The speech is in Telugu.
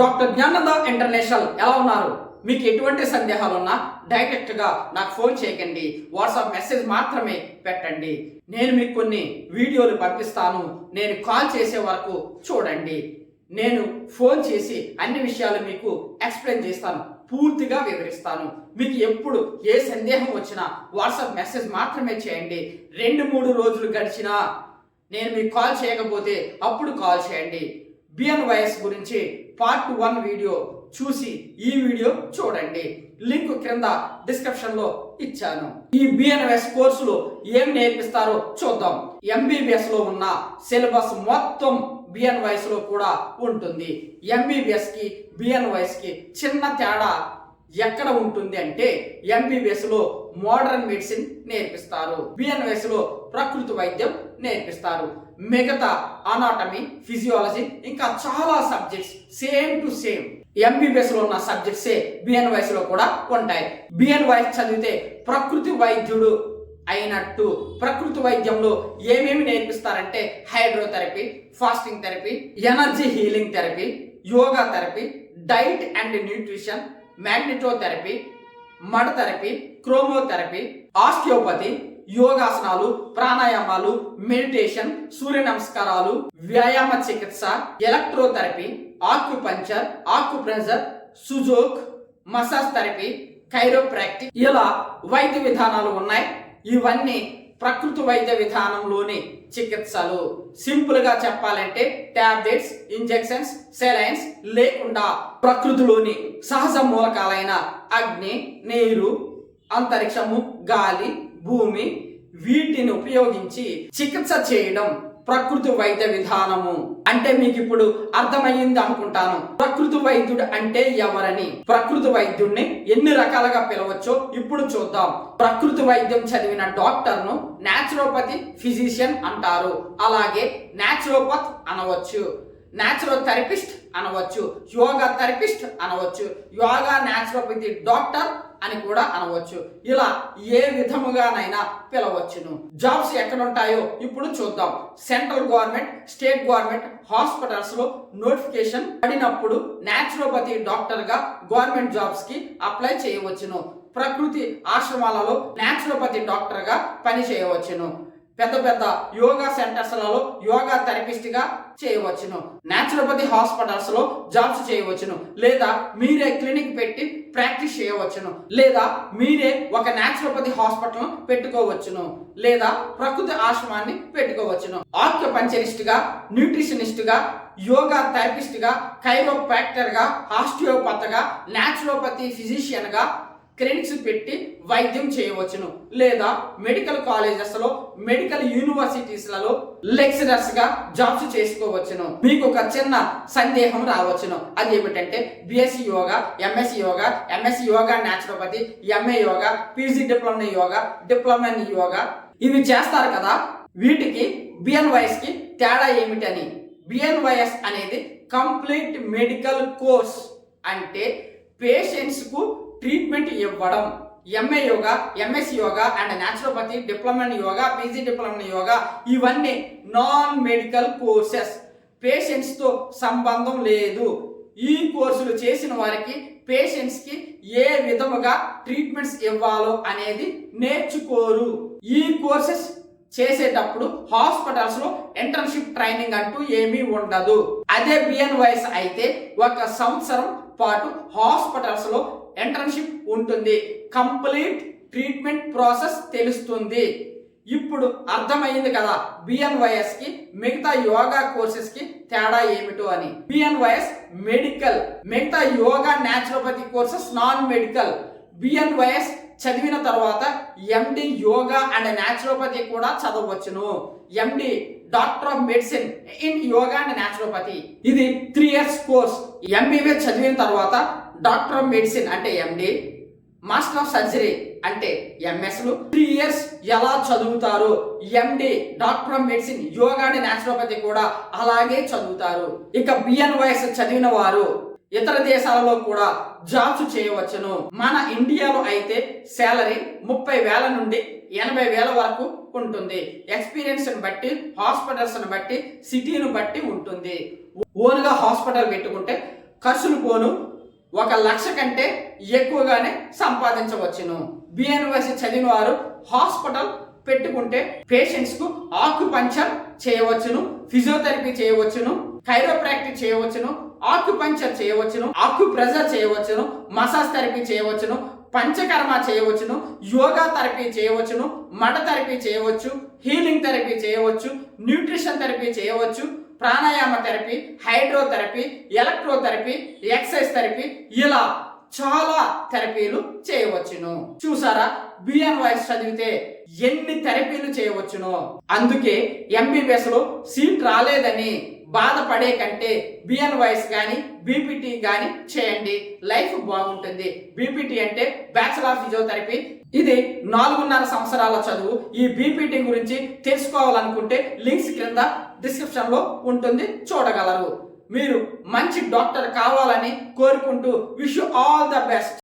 డాక్టర్ జ్ఞానంద ఇంటర్నేషనల్ ఎలా ఉన్నారు? మీకు ఎటువంటి సందేహాలు ఉన్నా డైరెక్ట్గా నాకు ఫోన్ చేయకండి. వాట్సాప్ మెసేజ్ మాత్రమే పెట్టండి. నేను మీకు కొన్ని వీడియోలు పంపిస్తాను. నేను కాల్ చేసే వరకు చూడండి. నేను ఫోన్ చేసి అన్ని విషయాలు మీకు ఎక్స్ప్లెయిన్ చేస్తాను. పూర్తిగా వివరిస్తాను. మీకు ఎప్పుడు ఏ సందేహం వచ్చినా వాట్సాప్ మెసేజ్ మాత్రమే చేయండి. రెండు మూడు రోజులు గడిచినా నేను మీకు కాల్ చేయకపోతే అప్పుడు కాల్ చేయండి. బిఎన్ వైఎస్ గురించి పార్ట్ వన్ వీడియో చూసి ఈ వీడియో చూడండి. లింక్ క్రింద డిస్క్రిప్షన్లో ఇచ్చాను. ఈ బిఎన్ఎస్ కోర్సులో ఏం నేర్పిస్తారో చూద్దాం. ఎంబీబీఎస్లో ఉన్న సిలబస్ మొత్తం బిఎన్లో కూడా ఉంటుంది. ఎంబీబీఎస్కి బిఎన్కి చిన్న తేడా ఎక్కడ ఉంటుంది అంటే ఎంబీబీఎస్లో మోడర్న్ మెడిసిన్ నేర్పిస్తారు. బిఎన్ఎస్లో ప్రకృతి వైద్యం నేర్పిస్తారు. మిగతా అనాటమీ ఫిజియాలజీ ఇంకా చాలా సబ్జెక్ట్స్ సేమ్ టు సేమ్ ఎంబీబీఎస్లో ఉన్న సబ్జెక్ట్సే బిఎన్వైస్లో కూడా ఉంటాయి. బిఎన్వైస్ చదివితే ప్రకృతి వైద్యుడు అయినట్టు ప్రకృతి వైద్యంలో ఏమేమి నేర్పిస్తారంటే hydrotherapy fasting therapy energy healing therapy yoga therapy diet and nutrition magnetotherapy mud therapy chromotherapy osteopathy యోగాసనాలు ప్రాణాయామాలు మెడిటేషన్ సూర్య నమస్కారాలు వ్యాయామ చికిత్స electrotherapy acupuncture acupressure sujok massage therapy chiropractic ఇలా వైద్య విధానాలు ఉన్నాయి. ఇవన్నీ ప్రకృతి వైద్య విధానంలోని చికిత్సలు. సింపుల్గా చెప్పాలంటే టాబ్లెట్స్ ఇంజెక్షన్స్ సెలైన్స్ లేకుండా ప్రకృతిలోని సహజ మూలకాలైన అగ్ని నీరు అంతరిక్షము గాలి భూమి వీటిని ఉపయోగించి చికిత్స చేయడం ప్రకృతి వైద్య విధానము అంటే మీకు ఇప్పుడు అర్థమయ్యింది అనుకుంటాను. ప్రకృతి వైద్యుడు అంటే ఎవరని? ప్రకృతి వైద్యుడిని ఎన్ని రకాలుగా పిలవచ్చో ఇప్పుడు చూద్దాం. ప్రకృతి వైద్యం చదివిన డాక్టర్ను నాచురోపతి ఫిజిషియన్ అంటారు. అలాగే నాచురోపత్ అనవచ్చు. న్యాచురల్ థెరపిస్ట్ అనవచ్చు. యోగా థెరపిస్ట్ అనవచ్చు. యోగా న్యాచురోపతి డాక్టర్ అని కూడా అనవచ్చు. ఇలా ఏ విధముగానైనా పిలవచ్చును. జాబ్స్ ఎక్కడ ఉంటాయో ఇప్పుడు చూద్దాం. సెంట్రల్ గవర్నమెంట్ స్టేట్ గవర్నమెంట్ హాస్పిటల్స్లో నోటిఫికేషన్ పడినప్పుడు న్యాచురోపతి డాక్టర్గా గవర్నమెంట్ జాబ్స్కి అప్లై చేయవచ్చును. ప్రకృతి ఆశ్రమాలలో న్యాచురోపతి డాక్టర్గా పని చేయవచ్చును పెద్ద పెద్ద యోగా సెంటర్స్లలో యోగా థెరపిస్ట్గా చేయవచ్చును. న్యాచురోపతి హాస్పిటల్స్లో జాబ్స్ చేయవచ్చును. లేదా మీరే క్లినిక్ పెట్టి ప్రాక్టీస్ చేయవచ్చును. లేదా మీరే ఒక న్యాచురోపతి హాస్పిటల్ పెట్టుకోవచ్చును. లేదా ప్రకృతి ఆశ్రమాన్ని పెట్టుకోవచ్చును. ఆక్యుపంచరిస్ట్గా న్యూట్రిషనిస్ట్గా యోగా థెరపిస్ట్గా గా కైరోప్రాక్టర్ న్యాచురోపతి ఫిజిషియన్గా గా క్లినిక్స్ పెట్టి వైద్యం చేయవచ్చును. లేదా మెడికల్ కాలేజెస్లో మెడికల్ యూనివర్సిటీస్లలో లెక్చరర్స్గా జాబ్స్ చేసుకోవచ్చును. మీకు ఒక చిన్న సందేహం రావచ్చును. అది ఏమిటంటే BSc yoga MSc yoga MSc yoga naturopathy MA yoga PG diploma yoga diploma yoga. ఇవి చేస్తారు కదా. వీటికి బిఎన్వైఎస్కి తేడా ఏమిటని? బిఎన్వైఎస్ అనేది కంప్లీట్ మెడికల్ కోర్స్. అంటే పేషెంట్స్కు ట్రీట్మెంట్ ఇవ్వడం. MA yoga MS yoga and naturopathy diploma yoga PG diploma yoga ఇవన్నీ నాన్ మెడికల్ కోర్సెస్ పేషెంట్స్తో సంబంధం లేదు. ఈ కోర్సులు చేసిన వారికి పేషెంట్స్కి ఏ విధముగా ట్రీట్మెంట్స్ ఇవ్వాలో అనేది నేర్చుకోరు. ఈ కోర్సెస్ చేసేటప్పుడు హాస్పిటల్స్లో ఇంటర్న్షిప్ ట్రైనింగ్ అంటూ ఏమీ ఉండదు. అదే బిఎన్ అయితే ఒక సంవత్సరం పాటు హాస్పిటల్స్లో ఇంటర్న్షిప్ ఉంటుంది. కంప్లీట్ ట్రీట్మెంట్ ప్రాసెస్ తెలుస్తుంది. ఇప్పుడు అర్థమైంది కదా బిఎన్వైఎస్కి మిగతా యోగా కోర్సెస్కి తేడా ఏమిటో అని. బిఎన్వైఎస్ మెడికల్ మిగతా yoga naturopathy courses non medical. BNYS చదివిన తర్వాత ఎండి యోగా అండ్ న్యాచురోపతి కూడా చదవచ్చును MD doctor of medicine in yoga and naturopathy ఇది త్రీ ఇయర్స్ కోర్స్ ఎంబీబీఎస్ చదివిన తర్వాత డాక్టర్ ఆఫ్ మెడిసిన్ అంటే ఎండి మాస్టర్ ఆఫ్ సర్జరీ అంటే ఎంఎస్లు త్రీ ఇయర్స్ ఎలా చదువుతారు? MD doctor of medicine yoga and naturopathy కూడా అలాగే చదువుతారు. ఇక బిఎన్వైఎస్ చదివిన వారు ఇతర దేశాలలో కూడా జాబ్స్ చేయవచ్చును. మన ఇండియాలో అయితే శాలరీ ముప్పై వేల నుండి ఎనభై వేల వరకు ఉంటుంది. ఎక్స్పీరియన్స్ బట్టి హాస్పిటల్స్ బట్టి సిటీని బట్టి ఉంటుంది. ఓన్గా హాస్పిటల్ పెట్టుకుంటే ఖర్చులు పోను. ఒక లక్ష కంటే ఎక్కువగానే సంపాదించవచ్చును. బిఎన్వైసి చదివిన వారు హాస్పిటల్ పెట్టుకుంటే పేషెంట్స్కు ఆక్యుపంచర్ చేయవచ్చును ఫిజియోథెరపీ చేయవచ్చును కైరోప్రాక్టిక్ చేయవచ్చును ఆక్యుపంచర్ చేయవచ్చును ఆక్యుప్రెజర్ చేయవచ్చును మసాజ్ థెరపీ చేయవచ్చును పంచకర్మ చేయవచ్చును యోగా థెరపీ చేయవచ్చును మట థెరపీ చేయవచ్చు హీలింగ్ థెరపీ చేయవచ్చు న్యూట్రిషన్ థెరపీ చేయవచ్చు pranayama therapy hydrotherapy electrotherapy exercise therapy ఇలా. చాలా థెరపీలు చేయవచ్చును. చూసారా? బిఎన్ వాయిస్ చదివితే ఎన్ని థెరపీలు చేయవచ్చును? అందుకే ఎంబీబీఎస్లో సీట్ రాలేదని బాధపడే కంటే బిఎన్ వాయిస్ కానీ బీపీటీ కానీ చేయండి. లైఫ్ బాగుంటుంది. బీపీటీ అంటే బ్యాచులర్ ఆఫ్ ఫిజియోథెరపీ. ఇది నాలుగున్నర సంవత్సరాల చదువు. ఈ బీపీటీ గురించి తెలుసుకోవాలనుకుంటే లింక్స్ క్రింద డిస్క్రిప్షన్లో ఉంటుంది. చూడగలరు. మీరు మంచి డాక్టర్ కావాలని కోరుకుంటూ విష్ ఆల్ ద బెస్ట్